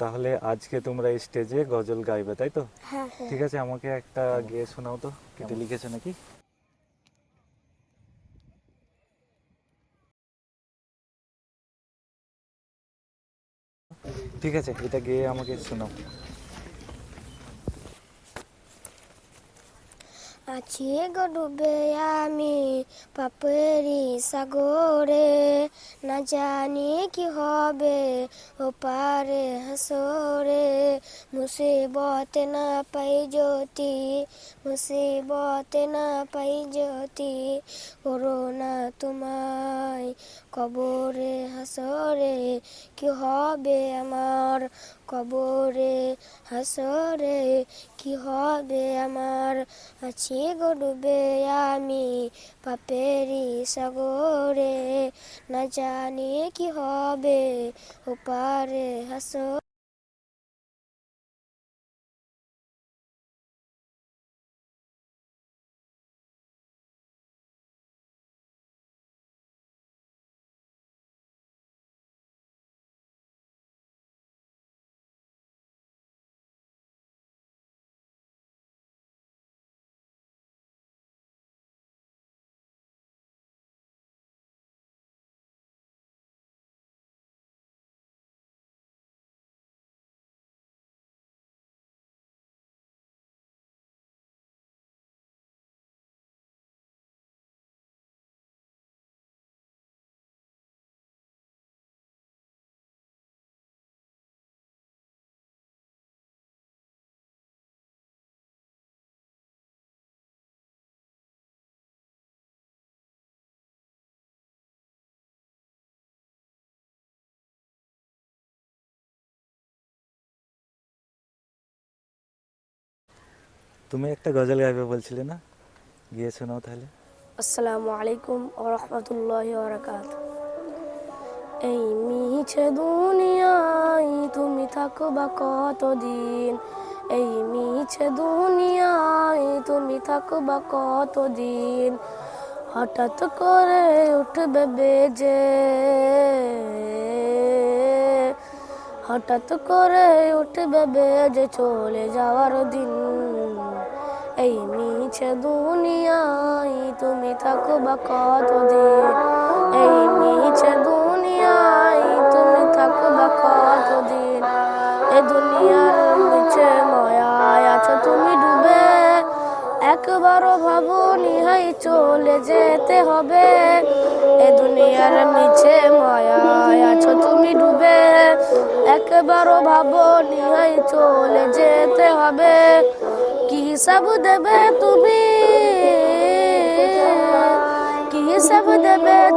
তাহলে আজকে তোমরা স্টেজে গজল গাইবে তাই তো? হ্যাঁ হ্যাঁ। ঠিক আছে আমাকে একটা গিয়ে শোনাও তো কেটে লিখেছো নাকি? ঠিক আছে এটা গিয়ে আমাকে শোনাও। আছি গো ডুবে আমি পাপেরি সাগরে না জানি কি হবে ও পারে হাসরে মুসিবতে না পাই জ্যোতি মুসিবতে না পাই জ্যোতি করোনা তোমায় কবরে হাসরে কি হবে আমার কবরে হাসরে কি হবে আমার আছি ডুবে আমি? পাপেরি সাগরে না জানি কি হবে। ওপারে হাসর তুমি একটা গজল গাইবে বলছিলে না? গিয়ে শোনাও তাহলে। আসসালামু আলাইকুম ও রহমতুল্লাহ বরকাত এই মিছে দুনিয়ায় তুমি থাকবা কতদিন? এই মিছে দুনিয়ায় তুমি থাকবা কতদিন? হঠাৎ করে উঠবে বেজে। হঠাৎ করে উঠবে বেজে চলে যাওয়ার দিন। এই মিছে দুনিয়ায় তুমি থাকবা কতদিন? এই মিছে দুনিয়ায় তুমি থাকবা কতদিন? এ দুনিয়ার মিছে মায়ায় আছো তুমি ডুবে। একবারও ভাবনি, হাই, চলে যেতে হবে। এ দুনিয়ার মিছে মায়ায় আছো তুমি ডুবে। একবারও ভাবনি, হাই, চলে যেতে হবে। কি সব দেবে তুমি কি সব দেবে তুমি